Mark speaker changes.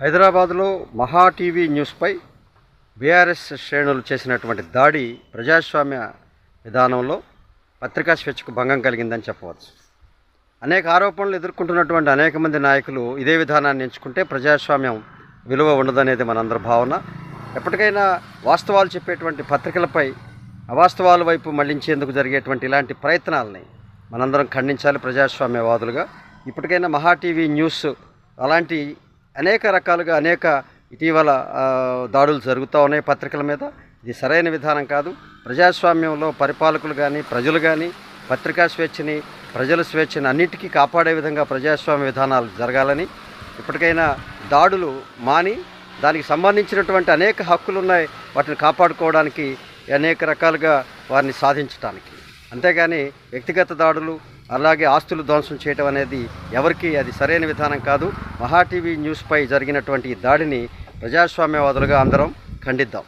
Speaker 1: హైదరాబాద్లో మహా TV న్యూస్పై BRS శ్రేణులు చేసినటువంటి దాడి ప్రజాస్వామ్య విధానంలో పత్రికా స్వేచ్ఛకు భంగం కలిగిందని చెప్పవచ్చు. అనేక ఆరోపణలు ఎదుర్కొంటున్నటువంటి అనేక మంది నాయకులు ఇదే విధానాన్ని ఎంచుకుంటే ప్రజాస్వామ్యం విలువ ఉండదనేది మనందరి భావన. ఎప్పటికైనా వాస్తవాలు చెప్పేటువంటి పత్రికలపై అవాస్తవాల వైపు మళ్ళించేందుకు జరిగేటువంటి ఇలాంటి ప్రయత్నాలని మనందరం ఖండించాలి ప్రజాస్వామ్యవాదులుగా. ఇప్పటికైనా మహా టీవీ న్యూస్ అలాంటి అనేక రకాలుగా అనేక ఇటీవల దాడులు జరుగుతూ ఉన్నాయి పత్రికల మీద. ఇది సరైన విధానం కాదు. ప్రజాస్వామ్యంలో పరిపాలకులు కానీ ప్రజలు కానీ పత్రికా స్వేచ్ఛని ప్రజల స్వేచ్ఛని అన్నిటికీ కాపాడే విధంగా ప్రజాస్వామ్య విధానాలు జరగాలని ఇప్పటికైనా దాడులు మాని దానికి సంబంధించినటువంటి అనేక హక్కులు ఉన్నాయి వాటిని కాపాడుకోవడానికి అనేక రకాలుగా వారిని సాధించడానికి అంతేగాని వ్యక్తిగత దాడులు అలాగే ఆస్తులు ధ్వంసం చేయడం అనేది ఎవరికి అది సరైన విధానం కాదు. మహా టీవీ న్యూస్పై జరిగినటువంటి ఈ దాడిని ప్రజాస్వామ్యవాదులుగా అందరం ఖండిద్దాం.